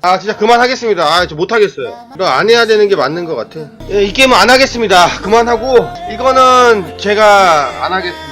아 진짜 그만하겠습니다. 아 저 못하겠어요. 이거 안 해야 되는 게 맞는 것 같아. 예, 이 게임은 안 하겠습니다. 그만하고 이거는 제가 안 하겠습니다.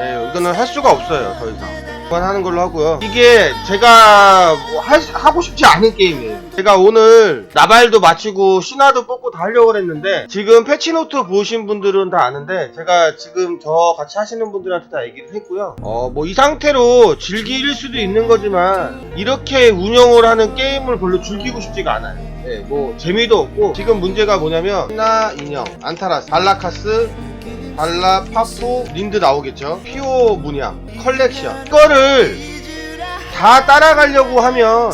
예, 이거는 할 수가 없어요 더 이상. 그만하는 걸로 하고요. 이게 제가 뭐 할- 하고 싶지 않은 게임이에요 제가 오늘 나발도 마치고 신화도 뽑고 다 하려고 했는데 지금 패치노트 보신 분들은 다 아는데 제가 지금 저 같이 하시는 분들한테 다 얘기를 했고요. 어 뭐 이 상태로 즐길 수도 있는 거지만 이렇게 운영을 하는 게임을 별로 즐기고 싶지가 않아요. 예, 뭐 재미도 없고 지금 문제가 뭐냐면 신화 인형 안타라스 발라카스 발라 파포 린드 나오겠죠? 피오 문양 컬렉션. 이거를 다 따라가려고 하면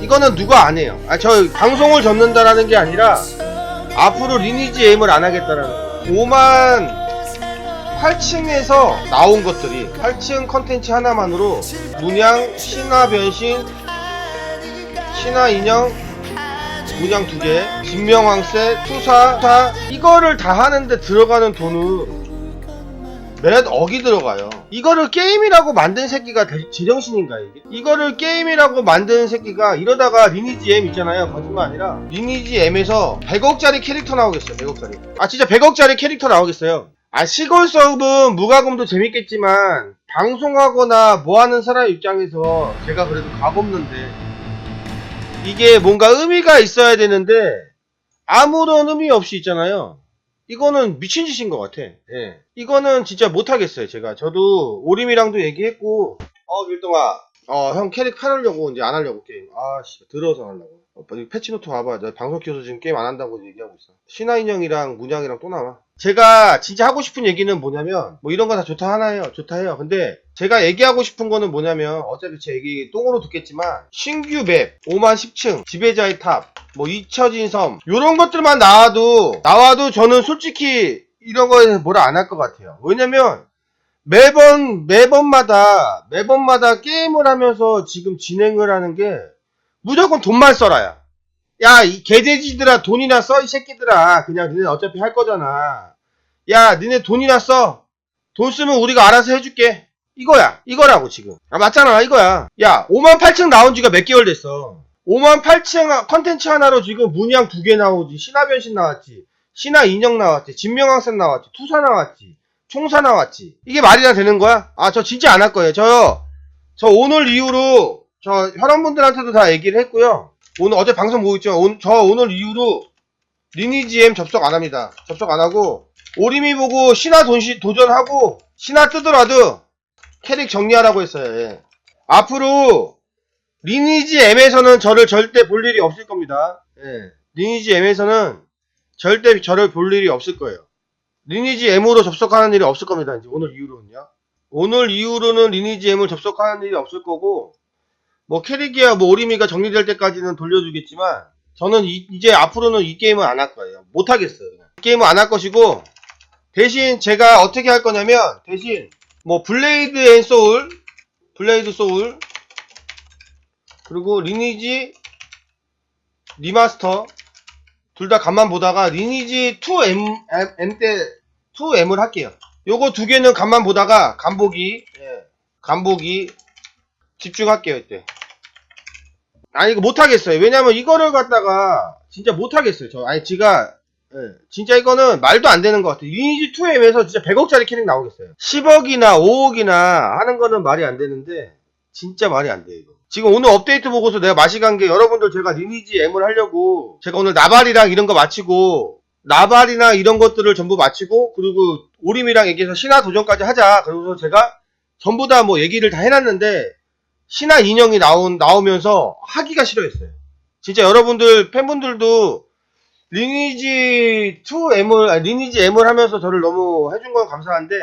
이거는 누가 안 해요. 아 저 방송을 접는다라는 게 아니라 앞으로 리니지 에임을 안 하겠다라는 거예요. 5만 8층에서 나온 것들이 8층 컨텐츠 하나만으로 문양 신화 변신 신화 인형 문양 두 개, 진명왕세, 투사, 투사 이거를 다 하는데 들어가는 돈은 몇 억이 들어가요. 이거를 게임이라고 만든 새끼가 대- 제정신인가 이게? 이거를 게임이라고 만든 새끼가 이러다가 리니지 M 있잖아요. 거짓말 아니라 리니지 M에서 100억짜리 캐릭터 나오겠어요. 100억짜리. 아 진짜 100억짜리 캐릭터 나오겠어요. 아 시골 서브는 무과금도 재밌겠지만 방송하거나 뭐하는 사람 입장에서 제가 그래도 값없는데 이게 뭔가 의미가 있어야 되는데 아무런 의미 없이 있잖아요. 이거는 미친 짓인 것 같아. 예. 이거는 진짜 못하겠어요, 제가. 저도 오림이랑도 얘기했고, 어, 길동아, 어, 형 캐릭 팔으려고 이제 안 하려고 게임. 아, 씨, 들어서 안 하려고. 어, 패치노트 와봐. 나 방송 켜서 지금 게임 안 한다고 얘기하고 있어. 신화 인형이랑 문양이랑 또 나와. 제가 진짜 하고 싶은 얘기는 뭐냐면, 뭐 이런 거 다 좋다 하나요? 좋다 해요. 근데 제가 얘기하고 싶은 거는 뭐냐면, 어차피 제 얘기 똥으로 듣겠지만, 신규 맵, 5만 10층, 지배자의 탑, 뭐 잊혀진 섬 요런 것들만 나와도 나와도 저는 솔직히 이런 거에 뭐라 안 할 것 같아요 왜냐면 매번 매번마다 매번마다 게임을 하면서 지금 진행을 하는 게 무조건 돈만 써라야. 야 이 개돼지들아 돈이나 써 이 새끼들아. 그냥 니네 어차피 할 거잖아. 야 니네 돈이나 써. 돈 쓰면 우리가 알아서 해줄게. 이거야. 이거라고 지금. 아 맞잖아. 이거야. 야 5만 8천 나온 지가 몇 개월 됐어? 5만 8천 컨텐츠 하나로 지금 문양 두 개 나오지. 신화 변신 나왔지. 신화 인형 나왔지. 진명왕선 나왔지. 투사 나왔지. 총사 나왔지. 이게 말이나 되는 거야? 아 저 진짜 안 할 거예요. 저저 오늘 이후로 저 혈원분들한테도 다 얘기를 했고요 오늘 어제 방송 보고 있죠 오- 저 오늘 이후로 리니지 M 접속 안 합니다 접속 안 하고 오리미 보고 신화 돈시, 도전하고 신화 뜨더라도 캐릭 정리하라고 했어요 예. 앞으로 리니지 M에서는 저를 절대 볼 일이 없을 겁니다. 예. 리니지 M에서는 절대 저를 볼 일이 없을 거예요. 리니지 M으로 접속하는 일이 없을 겁니다. 이제 오늘 이후로는요. 오늘 이후로는 리니지 M을 접속하는 일이 없을 거고, 뭐 캐릭이야 뭐 오리미가 정리될 때까지는 돌려주겠지만, 저는 이, 제 앞으로는 이 게임은 안 할 거예요. 못 하겠어요. 그냥. 이 게임은 안 할 것이고, 대신 제가 어떻게 할 거냐면, 대신 뭐 블레이드 앤 소울, 블레이드 소울, 그리고 리니지 리마스터 둘 다 간만 보다가 리니지 2M M 때 2M을 할게요. 요거 두 개는 간만 보다가 간보기 예, 간보기 집중할게요 이때. 아니 이거 못하겠어요. 왜냐면 이거를 갖다가 진짜 못하겠어요. 저 아니 지가 예, 진짜 이거는 말도 안 되는 것 같아요. 리니지 2M에서 진짜 100억짜리 캐릭 나오겠어요. 10억이나 5억이나 하는 거는 말이 안 되는데 진짜 말이 안 돼, 이거. 지금 오늘 업데이트 보고서 내가 맛이 간 게 여러분들 제가 리니지 M을 하려고 제가 오늘 나발이랑 이런 거 마치고 나발이나 이런 것들을 전부 마치고 그리고 오림이랑 얘기해서 신화 도전까지 하자. 그러고서 제가 전부 다 뭐 얘기를 다 해놨는데 신화 인형이 나온 나오면서 하기가 싫어했어요. 진짜 여러분들 팬분들도 리니지 2M을 아니, 리니지 M을 하면서 저를 너무 해준 건 감사한데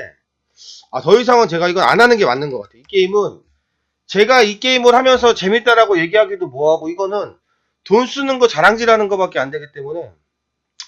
아, 더 이상은 제가 이건 안 하는 게 맞는 것 같아요. 이 게임은 제가 이 게임을 하면서 재밌다라고 얘기하기도 뭐하고 이거는 돈 쓰는 거 자랑질하는 거밖에 안 되기 때문에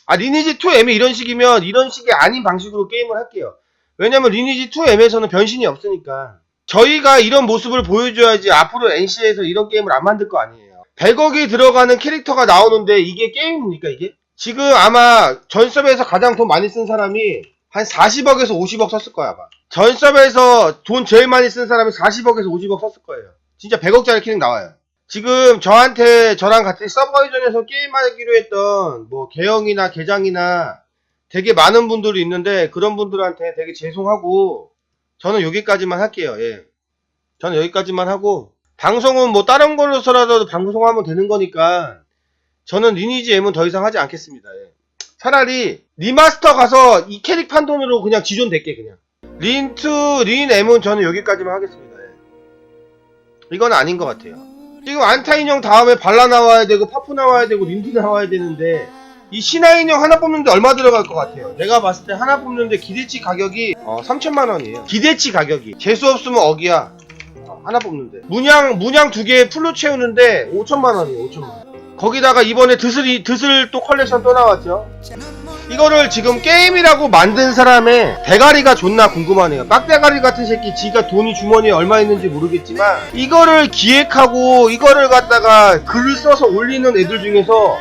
아 리니지 2M이 이런 식이면 이런 식이 아닌 방식으로 게임을 할게요. 왜냐면 리니지 2M에서는 변신이 없으니까 저희가 이런 모습을 보여줘야지 앞으로 NC에서 이런 게임을 안 만들 거 아니에요. 100억이 들어가는 캐릭터가 나오는데 이게 게임입니까 이게? 지금 아마 전섭에서 가장 돈 많이 쓴 사람이 한 40억에서 50억 썼을 거야, 아마. 전 서버에서 돈 제일 많이 쓴 사람이 40억에서 50억 썼을 거예요. 진짜 100억짜리 키링 나와요. 지금 저한테 저랑 같이 서버 이전에서 게임하기로 했던 뭐 개영이나 개장이나 되게 많은 분들이 있는데 그런 분들한테 되게 죄송하고 저는 여기까지만 할게요. 예. 저는 여기까지만 하고 방송은 뭐 다른 걸로서라도 방송하면 되는 거니까 저는 리니지 M은 더 이상 하지 않겠습니다. 예. 차라리 리마스터 가서 이 캐릭 판돈으로 그냥 지존 될게 그냥. 린2, 린 M은 저는 여기까지만 하겠습니다. 예. 이건 아닌 것 같아요. 지금 안타 인 형 다음에 발라 나와야 되고 파프 나와야 되고 린드 나와야 되는데 이 신화 인형 하나 뽑는데 얼마 들어갈 것 같아요? 내가 봤을 때 하나 뽑는데 기대치 가격이 어, 3천만 원이에요. 기대치 가격이 재수 없으면 억이야. 어, 하나 뽑는데 문양 문양 두 개 풀로 채우는데 5천만 원이에요. 5천만 원. 거기다가 이번에 드슬이 드슬 또 컬렉션 또 나왔죠. 이거를 지금 게임이라고 만든 사람의 대가리가 존나 궁금하네요. 빡대가리 같은 새끼 지가 돈이 주머니에 얼마 있는지 모르겠지만 이거를 기획하고 이거를 갖다가 글을 써서 올리는 애들 중에서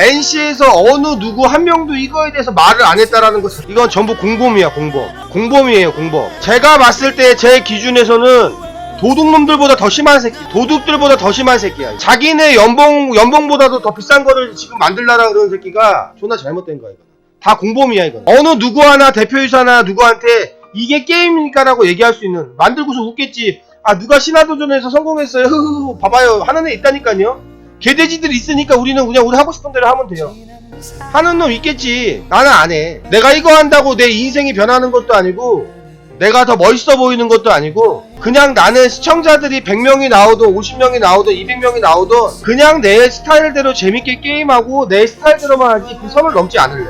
NC에서 어느 누구 한 명도 이거에 대해서 말을 안 했다라는 것 이건 전부 공범이야 공범. 공범이에요 공범. 제가 봤을 때 제 기준에서는 도둑놈들보다 더 심한 새끼 도둑들보다 더 심한 새끼야. 자기네 연봉 연봉보다도 더 비싼 거를 지금 만들라라 그러는 새끼가 존나 잘못된 거야 이거 다 공범이야 이거 어느 누구 하나 대표이사나 누구한테 이게 게임이니까라고 얘기할 수 있는 만들고서 웃겠지. 아 누가 신화도전에서 성공했어요? 흐흐흐 봐봐요. 하는 애 있다니까요 개돼지들 있으니까 우리는 그냥 우리 하고 싶은 대로 하면 돼요. 하는 놈 있겠지. 나는 안 해. 내가 이거 한다고 내 인생이 변하는 것도 아니고 내가 더 멋있어 보이는 것도 아니고 그냥 나는 시청자들이 100명이 나오든 50명이 나오든 200명이 나오든 그냥 내 스타일대로 재밌게 게임하고 내 스타일대로만 하지 그 선을 넘지 않을래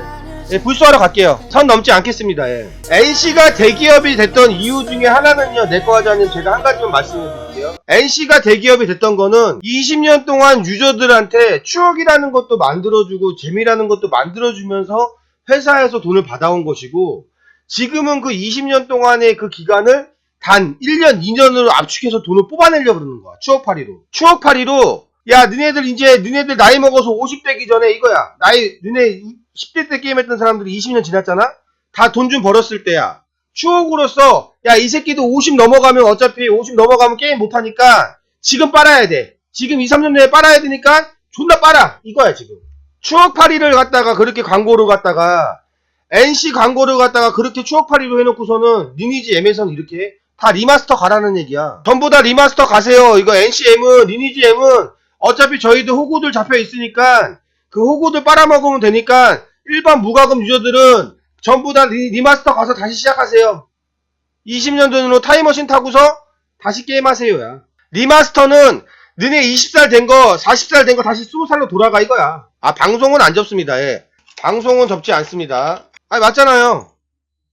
예, 불소하러 갈게요. 선 넘지 않겠습니다. 예. NC가 대기업이 됐던 이유 중에 하나는요, 내꺼하자님 제가 한 가지만 말씀해 드릴게요. NC가 대기업이 됐던 거는 20년 동안 유저들한테 추억이라는 것도 만들어주고 재미라는 것도 만들어주면서 회사에서 돈을 받아온 것이고, 지금은 그 20년 동안의 그 기간을 단 1년, 2년으로 압축해서 돈을 뽑아내려고 그러는 거야. 추억팔이로. 추억팔이로, 야, 너네들 이제, 너네들 나이 먹어서 50대기 전에 이거야. 나이, 너네 10대 때 게임했던 사람들이 20년 지났잖아? 다 돈 좀 벌었을 때야. 추억으로서, 야, 이 새끼도 50 넘어가면 어차피 50 넘어가면 게임 못하니까 지금 빨아야 돼. 지금 2, 3년 내에 빨아야 되니까 존나 빨아. 이거야, 지금. 추억팔이를 갖다가 그렇게 광고를 갖다가 NC 광고를 갖다가 그렇게 추억팔이로 해놓고서는 리니지 M에서는 이렇게 다 리마스터 가라는 얘기야. 전부 다 리마스터 가세요. 이거 NCM은, 리니지 M은 어차피 저희도 호구들 잡혀 있으니까 그 호구들 빨아먹으면 되니까 일반 무과금 유저들은 전부 다 리, 리마스터 가서 다시 시작하세요. 20년 전으로 타임머신 타고서 다시 게임하세요 야. 리마스터는 너네 20살 된 거, 40살 된 거 다시 20살로 돌아가 이거야. 아 방송은 안 접습니다. 예. 방송은 접지 않습니다. 아니 맞잖아요.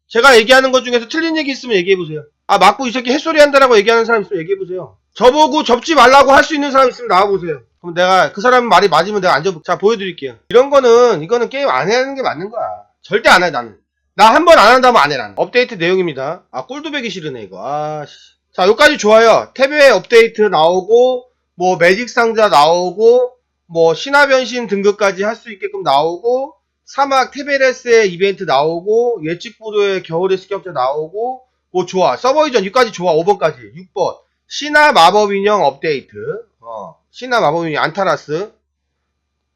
제가 얘기하는 것 중에서 틀린 얘기 있으면 얘기해보세요. 아 맞고 이 새끼 햇소리 한다라고 얘기하는 사람 있으면 얘기해보세요. 저보고 접지 말라고 할 수 있는 사람 있으면 나와보세요. 그럼 내가 그 사람 말이 맞으면 내가 앉아보 자 보여드릴게요. 이런 거는 이거는 게임 안 하는 게 맞는 거야. 절대 안 해 나는. 나 한 번 안 한다면 안 해 나는. 업데이트 내용입니다. 아 꼴도 배기 싫으네 이거. 아 씨. 자 여기까지 좋아요. 탭에 업데이트 나오고 뭐 매직 상자 나오고 뭐 신화 변신 등급까지 할 수 있게끔 나오고 사막 테베레스의 이벤트 나오고 예측 보도의 겨울의 습격자 나오고 뭐 좋아 서버 이전 6까지 좋아 5번까지 6번 신화 마법 인형 업데이트 어 신화 마법 인형 안타라스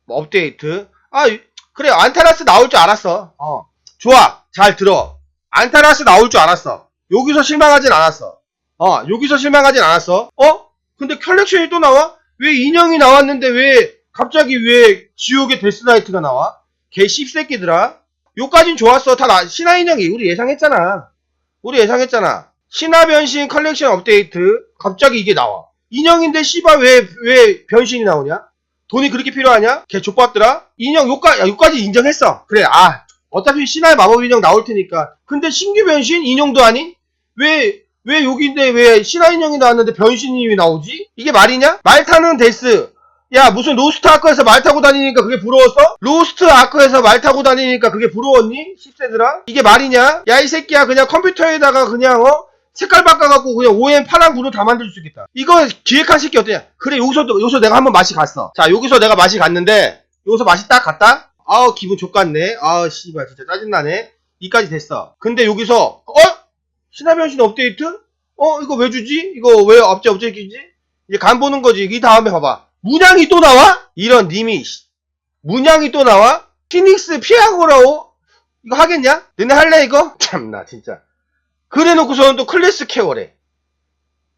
뭐 업데이트 아 유- 그래 안타라스 나올 줄 알았어 어 좋아 잘 들어 안타라스 나올 줄 알았어 여기서 실망하진 않았어 어 여기서 실망하진 않았어 어 근데 컬렉션이 또 나와 왜 인형이 나왔는데 왜 갑자기 왜 지옥의 데스나이트가 나와 개 씹새끼들아. 요까진 좋았어. 다 나, 신화 인형이 우리 예상했잖아. 우리 예상했잖아. 신화 변신 컬렉션 업데이트. 갑자기 이게 나와. 인형인데 씨발 왜, 왜 변신이 나오냐? 돈이 그렇게 필요하냐? 개 족봤더라? 인형 요까, 야, 요까지 인정했어. 그래, 아. 어차피 신화의 마법 인형 나올 테니까. 근데 신규 변신 인형도 아닌? 왜, 왜 여기인데 왜 신화 인형이 나왔는데 변신이 왜 나오지? 이게 말이냐? 말 타는 데스. 야 무슨 로스트 아크에서 말 타고 다니니까 그게 부러웠어? 로스트 아크에서 말 타고 다니니까 그게 부러웠니? 10세들아? 이게 말이냐? 야 이 새끼야 그냥 컴퓨터에다가 그냥 어? 색깔 바꿔갖고 그냥 OM 파란 구도 다 만들 수 있겠다 이거 기획한 새끼 어떠냐? 그래 여기서 여기서 내가 한번 맛이 갔어 자 여기서 내가 맛이 갔는데 여기서 맛이 딱 갔다? 아우 기분 족같네 아우 씨발 진짜 짜증나네 이까지 됐어. 근데 여기서 어? 신화 변신 업데이트? 어 이거 왜 주지? 이거 왜 업체 업데이트지? 이제 간 보는 거지. 이 다음에 봐봐. 문양이 또 나와? 이런 님이 씨. 문양이 또 나와? 피닉스 피아고라오? 이거 하겠냐? 너네 할래 이거? 참나 진짜. 그래 놓고서는 또 클래스 케어래.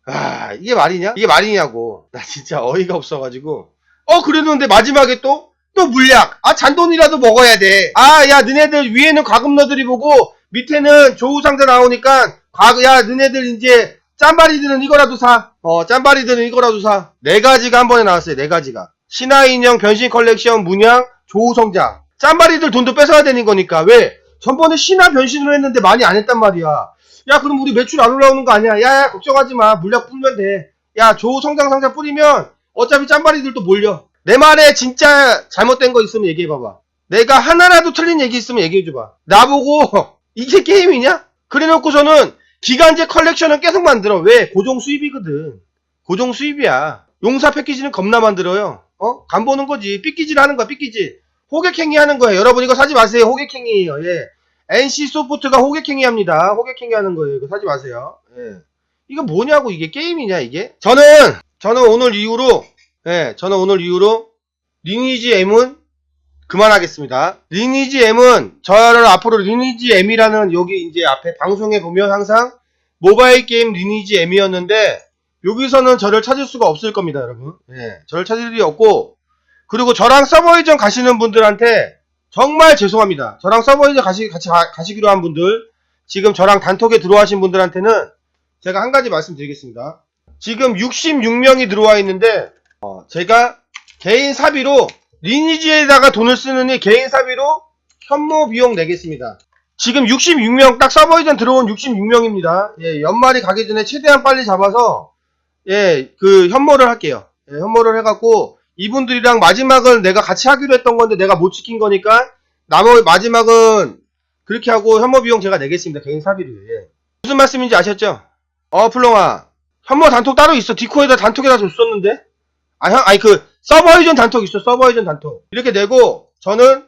아 이게 말이냐? 이게 말이냐고. 나 진짜 어이가 없어가지고. 어 그랬는데 마지막에 또? 또 물약. 아 잔돈이라도 먹어야 돼. 아 야 너네들 위에는 과금러들이 보고 밑에는 조우상자 나오니까 과, 야 너네들 이제 짬바리들은 이거라도 사. 어 짬바리들은 이거라도 사. 네 가지가 한 번에 나왔어요. 네 가지가. 신화인형 변신 컬렉션 문양 조우성장. 짬바리들 돈도 뺏어야 되는 거니까 왜? 전번에 신화 변신을 했는데 많이 안 했단 말이야. 야 그럼 우리 매출 안 올라오는 거 아니야? 야, 야 걱정하지 마. 물약 뿌리면 돼. 야 조우 성장 상자 뿌리면 어차피 짬바리들도 몰려. 내 말에 진짜 잘못된 거 있으면 얘기해봐봐. 내가 하나라도 틀린 얘기 있으면 얘기해줘봐. 나보고 이게 게임이냐? 그래놓고서는 기간제 컬렉션은 계속 만들어. 왜? 고정 수입이거든. 고정 수입이야. 용사 패키지는 겁나 만들어요. 어? 간 보는 거지. 삐끼질 하는 거야, 삐끼질. 호객행위 하는 거예요. 여러분 이거 사지 마세요. 호객행위예요. 예. NC 소프트가 호객행위 합니다. 호객행위 하는 거예요. 이거 사지 마세요. 예. 이거 뭐냐고 이게 게임이냐 이게? 저는 저는 오늘 이후로 예, 저는 오늘 이후로 리니지 M은 그만하겠습니다. 리니지 M은 저를 앞으로 리니지 M이라는 여기 이제 앞에 방송에 보면 항상 모바일 게임 리니지 M이었는데 여기서는 저를 찾을 수가 없을 겁니다, 여러분. 예, 저를 찾을 일이 없고 그리고 저랑 서버 이전 가시는 분들한테 정말 죄송합니다. 저랑 서버 이전 가시, 같이 가, 가시기로 한 분들 지금 저랑 단톡에 들어와신 분들한테는 제가 한 가지 말씀드리겠습니다. 지금 66명이 들어와 있는데 어, 제가 개인 사비로 리니지에다가 돈을 쓰느니 개인 사비로 현모 비용 내겠습니다. 지금 66명 딱 서버 이전 들어온 66명입니다. 예, 연말이 가기 전에 최대한 빨리 잡아서 예, 그 현모를 할게요. 예, 현모를 해갖고 이분들이랑 마지막을 내가 같이 하기로 했던 건데 내가 못 지킨 거니까 나머지 마지막은 그렇게 하고 현모 비용 제가 내겠습니다. 개인 사비로. 예. 무슨 말씀인지 아셨죠? 어, 플롱아. 현모 단톡 따로 있어. 디코에다 단톡에다 줬었는데? 아, 형, 아니, 그, 서버 이전 단톡 있어. 서버 이전 단톡. 이렇게 내고, 저는,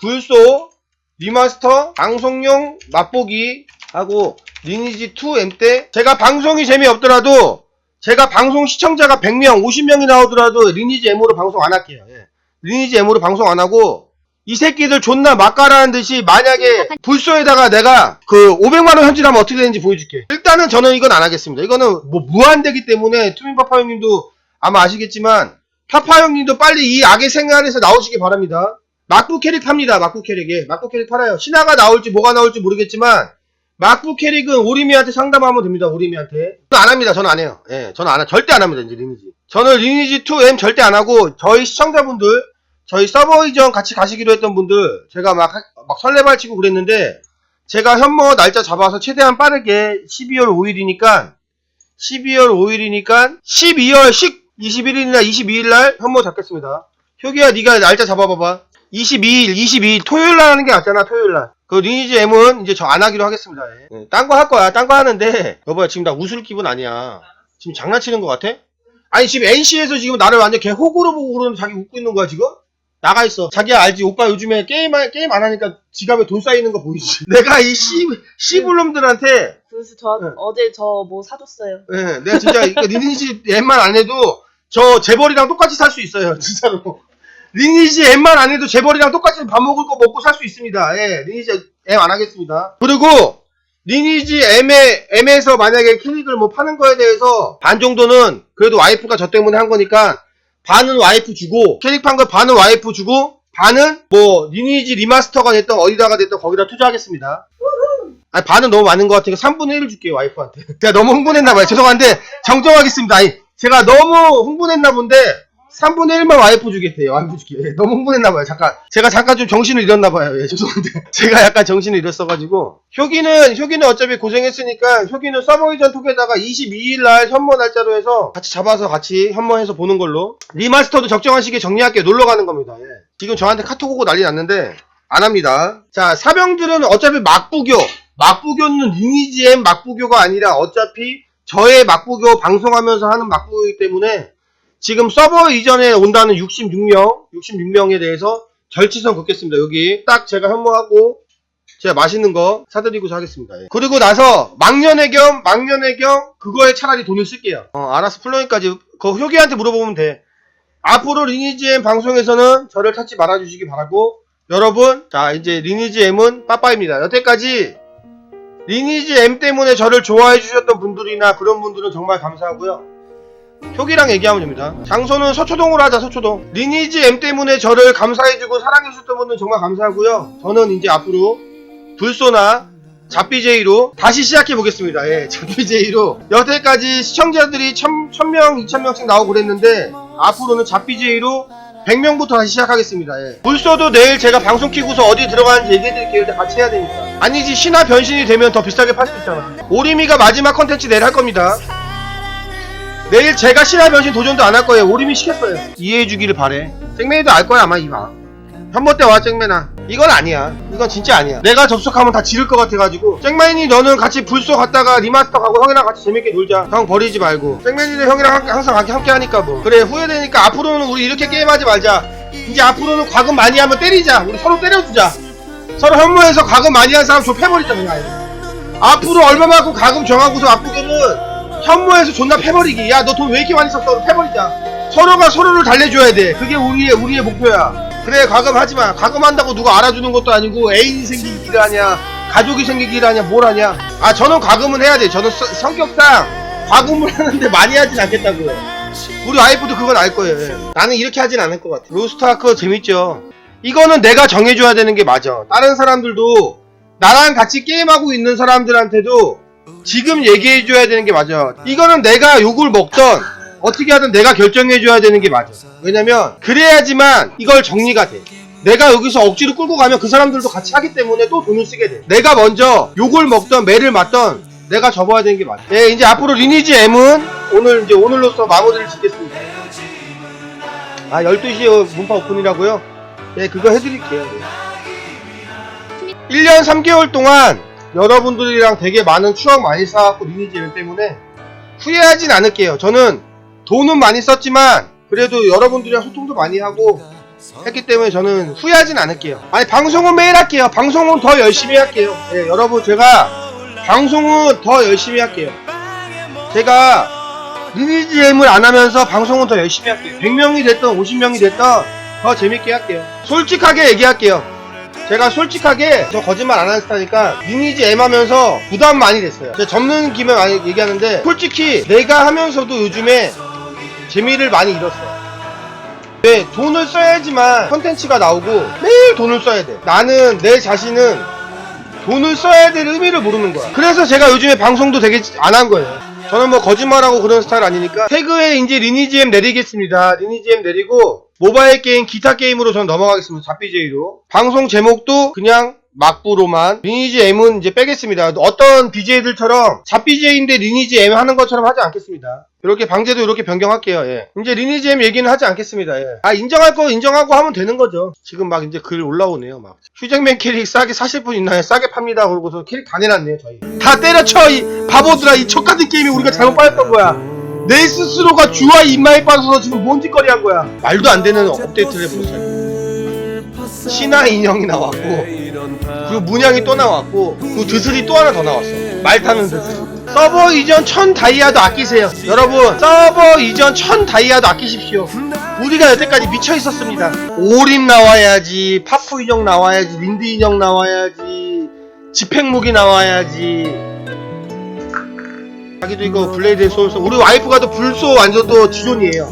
불소, 리마스터, 방송용 맛보기 하고, 리니지 2M 때, 제가 방송이 재미없더라도, 제가 방송 시청자가 100명, 50명이 나오더라도, 리니지 M으로 방송 안 할게요. 예. 리니지 M으로 방송 안 하고, 이 새끼들 존나 막가라는 듯이 만약에 불소에다가 내가 그 500만원 현질하면 어떻게 되는지 보여줄게. 일단은 저는 이건 안 하겠습니다. 이거는 뭐 무한되기 때문에 투민파파 형님도 아마 아시겠지만 파파 형님도 빨리 이 악의 생활에서 나오시기 바랍니다. 막부 캐릭 팝니다. 막부 캐릭에. 막부 캐릭 팔아요. 신화가 나올지 뭐가 나올지 모르겠지만 막부 캐릭은 오리미한테 상담하면 됩니다. 오리미한테. 안 합니다. 저는 안 해요. 예, 저는 안 해. 절대 안 합니다. 이제 리니지. 저는 리니지 2M 절대 안 하고 저희 시청자분들 저희 서버 이전 같이 가시기로 했던 분들 제가 막, 하- 막 설레발 치고 그랬는데 제가 현모 날짜 잡아서 최대한 빠르게 12월 5일이니까 12월 5일이니까 12월 10, 21일이나 22일날 현모 잡겠습니다. 효기야 네가 날짜 잡아봐봐. 22일, 22일 토요일 날 하는 게 낫잖아 토요일 날. 그 리니지 M은 이제 저 안 하기로 하겠습니다. 예. 딴거 할 거야. 딴 거 하는데 여보야 지금 나 웃을 기분 아니야. 지금 장난치는 거 같아? 아니 지금 NC에서 지금 나를 완전 개 호구로 보고 그러는 자기 웃고 있는 거야 지금? 나가 있어. 자기야 알지? 오빠 요즘에 게임 할- 게임 안 하니까 지갑에 돈 쌓이는 거 보이지? 내가 이 씨, 씨불놈들한테 그래서 저 네. 어제 저 뭐 사줬어요. 예, 내가 진짜 이거 리니지 M만 안 해도 저 재벌이랑 똑같이 살 수 있어요. 진짜로. 리니지 M만 안 해도 재벌이랑 똑같이 밥 먹을 거 먹고 살 수 있습니다. 예, 리니지 M 안 하겠습니다. 그리고 리니지 M에, M에서 만약에 캐릭을 뭐 파는 거에 대해서 반 정도는 그래도 와이프가 저 때문에 한 거니까 반은 와이프 주고 캐릭 판 거 반은 와이프 주고 반은 뭐 리니지 리마스터가 됐던 어디다가 됐던 거기다 투자하겠습니다. 아니 반은 너무 많은 것 같으니까 3분의 1을 줄게요 와이프한테 제가 너무 흥분했나 봐요 죄송한데 정정하겠습니다 아니 제가 너무 흥분했나 본데 3분의 1만 와이프 주겠대요 와이프 줄게요 예, 너무 흥분했나봐요. 잠깐. 제가 잠깐 좀 정신을 잃었나봐요. 예, 죄송한데. 제가 약간 정신을 잃었어가지고. 효기는 효기는 어차피 고생했으니까 효기는 서버 이전 톡에다가 22일날 현모 날짜로 해서 같이 잡아서 같이 현모해서 보는 걸로. 리마스터도 적정한 시기에 정리할게요 놀러 가는 겁니다. 예. 지금 저한테 카톡 오고 난리 났는데 안 합니다. 자, 사병들은 어차피 막부교, 막부교는 리니지 M 막부교가 아니라 어차피 저의 막부교 방송하면서 하는 막부교이기 때문에 지금 서버 이전에 온다는 66명, 66명에 대해서 절치선 긋겠습니다. 여기 딱 제가 현모하고 제가 맛있는 거 사드리고서 하겠습니다. 예. 그리고 나서 망년의 겸 망년의 겸 그거에 차라리 돈을 쓸게요. 어, 알아서 플로잉까지 그 효기한테 물어보면 돼. 앞으로 리니지 M 방송에서는 저를 찾지 말아주시기 바라고 여러분 자 이제 리니지 M은 빠빠입니다. 여태까지 리니지 M 때문에 저를 좋아해 주셨던 분들이나 그런 분들은 정말 감사하고요. 효기랑 얘기하면 됩니다. 장소는 서초동으로 하자 서초동. 리니지 M 때문에 저를 감사해주고 사랑해주셨던 분들 정말 감사하고요. 저는 이제 앞으로 불소나 잡비제이로 다시 시작해 보겠습니다. 예, 잡비제이로 여태까지 시청자들이 천, 천명, 이천명씩 나오고 그랬는데 앞으로는 잡비제이로 100명부터 다시 시작하겠습니다. 예. 불소도 내일 제가 방송 키고서 어디 들어가는지 얘기해드릴게요. 일단 같이 해야 되니까. 아니지 신화 변신이 되면 더 비싸게 팔 수 있잖아. 오리미가 마지막 컨텐츠 내일 할 겁니다. 내일 제가 신화 변신 도전도 안 할 거예요. 오림이 시켰어요. 이해해 주기를 바래. 쟁맨이도 알 거야 아마 이마. 현모 때와 쟁맨아. 이건 아니야. 이건 진짜 아니야. 내가 접속하면 다 지를 것 같아가지고. 쟁맨이 너는 같이 불소 갔다가 리마스터 가고 형이랑 같이 재밌게 놀자. 형 버리지 말고. 쟁맨이는 형이랑 항상 함께, 하니까 뭐. 그래 후회되니까 앞으로는 우리 이렇게 게임하지 말자. 이제 앞으로는 과금 많이 하면 때리자. 우리 서로 때려주자. 서로 현모에서 과금 많이 한 사람 좁혀버리자 그냥. 앞으로 얼마만큼 가금 정하고서 앞으로는 현모에서 존나 패버리기. 야, 너 돈 왜 이렇게 많이 썼어? 패버리자. 서로가 서로를 달래줘야 돼. 그게 우리의, 우리의 목표야. 그래, 가금하지 마. 가금한다고 누가 알아주는 것도 아니고, 애인이 생기기를 하냐, 가족이 생기기를 하냐, 뭘 하냐. 아, 저는 가금은 해야 돼. 저는 서- 성격상 과금을 하는데 많이 하진 않겠다고요. 우리 와이프도 그건 알 거예요. 예. 나는 이렇게 하진 않을 것 같아. 로스트아크 재밌죠? 이거는 내가 정해줘야 되는 게 맞아. 다른 사람들도 나랑 같이 게임하고 있는 사람들한테도 지금 얘기해줘야 되는 게 맞아. 이거는 내가 욕을 먹던 어떻게 하든 내가 결정해줘야 되는 게 맞아. 왜냐면 그래야지만 이걸 정리가 돼. 내가 여기서 억지로 끌고 가면 그 사람들도 같이 하기 때문에 또 돈을 쓰게 돼. 내가 먼저 욕을 먹던 매를 맞던 내가 접어야 되는 게 맞아. 네, 이제 앞으로 리니지 M은 오늘 이제 오늘로서 마무리를 짓겠습니다. 아, 12시에 문파 오픈이라고요? 네, 그거 해드릴게요. 1년 3개월 동안 여러분들이랑 되게 많은 추억 많이 쌓았고 리니지 M 때문에 후회하진 않을게요. 저는 돈은 많이 썼지만 그래도 여러분들이랑 소통도 많이 하고 했기 때문에 저는 후회하진 않을게요. 아니 방송은 매일 할게요. 방송은 더 열심히 할게요. 예, 여러분 제가 방송은 더 열심히 할게요. 제가 리니지 M을 안 하면서 방송은 더 열심히 할게요. 100명이 됐던 50명이 됐던 더 재밌게 할게요. 솔직하게 얘기할게요. 제가 솔직하게 저 거짓말 안 하는 스타니까 리니지 M 하면서 부담 많이 됐어요. 제가 접는 김에 많이 얘기하는데 솔직히 내가 하면서도 요즘에 재미를 많이 잃었어. 네, 돈을 써야지만 컨텐츠가 나오고 매일 돈을 써야 돼. 나는 내 자신은 돈을 써야 될 의미를 모르는 거야. 그래서 제가 요즘에 방송도 되게 안 한 거예요. 저는 뭐 거짓말하고 그런 스타일 아니니까 태그에 이제 리니지 M 내리겠습니다. 리니지 M 내리고 모바일 게임 기타 게임으로 전 넘어가겠습니다. 잡비제이로 방송 제목도 그냥 막부로만 리니지 M은 이제 빼겠습니다. 어떤 BJ들처럼 잡BJ인데 리니지 M 하는 것처럼 하지 않겠습니다. 이렇게 방제도 이렇게 변경할게요. 예. 이제 리니지 M 얘기는 하지 않겠습니다. 예. 아 인정할 거 인정하고 하면 되는 거죠. 지금 막 이제 글 올라오네요. 막 휴잭맨 캐릭 싸게 사실 분 있나요? 싸게 팝니다. 그러고서 캐릭 다 내놨네요. 저희 다 때려쳐 이 바보들아 이 척같은 게임이 우리가 잘못 빠졌던 거야. 내 스스로가 주와 입마에 빠져서 지금 뭔 짓거리 한 거야. 말도 안 되는 업데이트를 해버렸어요. 신화 인형이 나왔고 그리고 문양이 또 나왔고 그리고 드슬이 또 하나 더 나왔어. 말 타는 드슬. 서버 이전 1000 다이아도 아끼세요. 여러분 서버 이전 1000 다이아도 아끼십시오. 우리가 여태까지 미쳐 있었습니다. 오림 나와야지 파프 인형 나와야지 린드 인형 나와야지 집행무기 나와야지 자기도 이거 블레이드 소울소 우리 와이프가 또 불소 완전 또 지존이에요.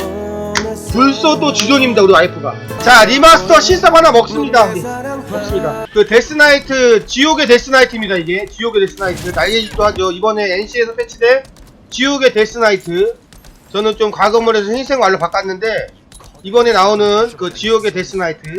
불소 또 지존입니다 우리 와이프가. 자 리마스터 신삽 하나 먹습니다. 우리. 먹습니다. 그 데스나이트 지옥의 데스나이트입니다 이게. 지옥의 데스나이트. 날개짓도 하죠. 이번에 NC에서 패치된 지옥의 데스나이트. 저는 좀 해서 흰색 말로 바꿨는데 이번에 나오는 그 지옥의 데스나이트